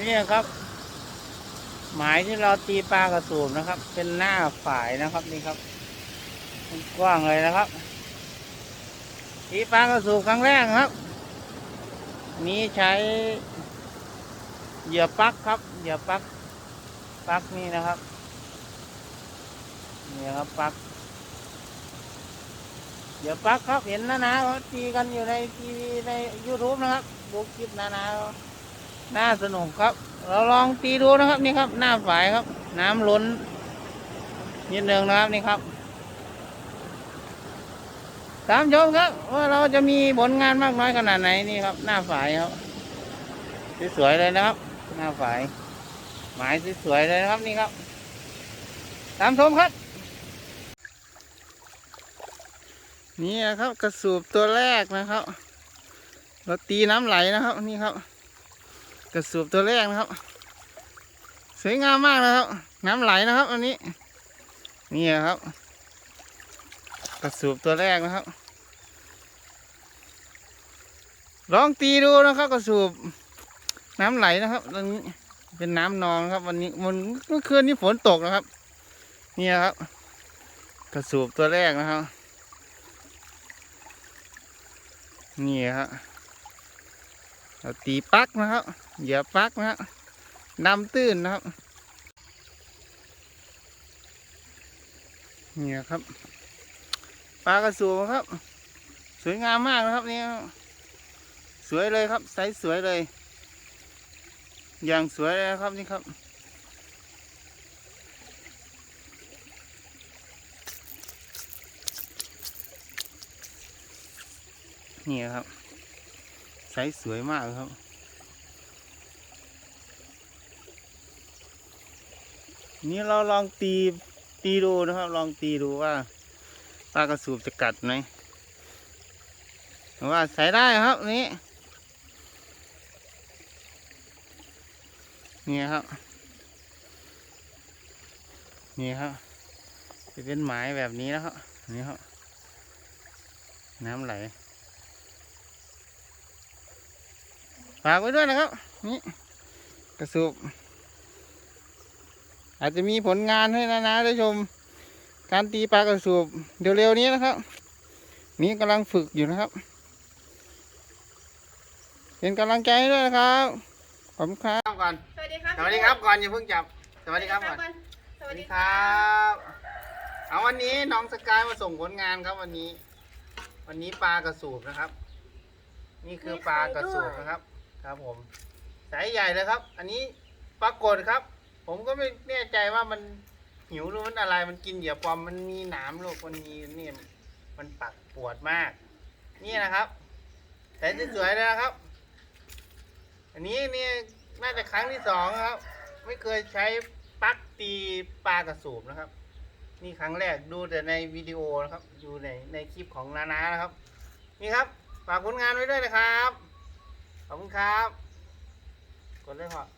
นี่ครับ หมายที่เราตีปลากระสูบนะครับ เป็นหน้าฝายนะครับนี่ครับกว้างเลยนะครับ ตีปลากระสูบครั้งแรกครับ นี้ใช้เหยื่อปลักครับเหยื่อปลักปลักนี่นะครับนี่ครับปลักเหยื่อปลักครับเห็นนะนะตีกันอยู่ในทีวีใน YouTube นะครับดูคลิปนะนะ น่าสนุกครับ เราลองตีดูนะครับนี่ครับหน้าฝายครับ น้ำล้นนิดนึงนะครับนี่ครับตามชมครับ ว่าเราจะมีผลงานมากน้อยขนาดไหนนี่ครับ หน้าฝายครับสวยๆเลยนะครับ หน้าฝายหมายสวยๆเลยนะครับนี่ครับ ตามชมครับนี่นะครับกระสูบตัวแรกนะครับ เราตีน้ำไหลนะครับนี่ครับ กระสูบตัวแรกนะครับ สวยงามมากนะครับ น้ำไหลนะครับอันนี้ นี่ครับ กระสูบตัวแรกนะครับ ลองตีดูนะครับ กระสูบ น้ำไหลนะครับตอนนี้เป็นน้ำนองครับ วันนี้มันเมื่อคืนนี้ฝนตกนะครับ นี่ครับ กระสูบตัวแรกนะครับ นี่ครับ เราตีปักนะครับเหยื่อปลั๊กนะครับดำตื้นนะครับเนี่ยครับปลากระสูบครับ สวยงามมากนะครับนี่สวยเลยครับไซส์สวยเลย อย่างสวยเลยนะครับนี่ครับนี่ครับ ไซส์สวยมากครับ นี่เราลองตีตีดูนะครับ ลองตีดูว่าปลากระสูบจะกัดไหมว่าใส่ได้ครับนี่นี่ครับ นี่ครับ จะเป็นหมายแบบนี้นะครับนี่ครับ น้ำไหล ฝากไว้ด้วยนะครับนี่กระสูบอาจจะมีผลงานให้นะนะได้ชม การตีปลากระสูบเร็วๆนี้นะครับ นี่กำลังฝึกอยู่นะครับ เป็นกำลังใจให้ด้วยนะครับขอบคุณครับก่อนสวัสดีครับสวัสดีครับก่อนอย่าเพิ่งจับ สวัสดีครับก่อนสวัสดีคครัรับบเอาวันนี้น้องสกายมาส่งผลงานครับวันนี้ วันนี้ปลากระสูบนะครับ นี่คือปลากระสูบนะครับ ครับผม สายใหญ่เลยครับ อันนี้ปรากฏครับ ผมก็ไม่แน่ใจว่ามันหิวหรือมันอะไรมันกินเหยื่อปลอมมันมีหนามลูกมันมีนี่มันปักปวดมาก นี่นะครับแต่สวยๆเลยนะครับ อันนี้นี่น่าจะครั้งที่สองครับ ไม่เคยใช้ปลั๊กตีปลากระสูบนะครับ นี่ครั้งแรกดูแต่ในวิดีโอนะครับดูในในคลิปของนานานะครับ นี่ครับฝากผลงานไว้ด้วยนะครับ ขอบคุณครับ กดเลยพอ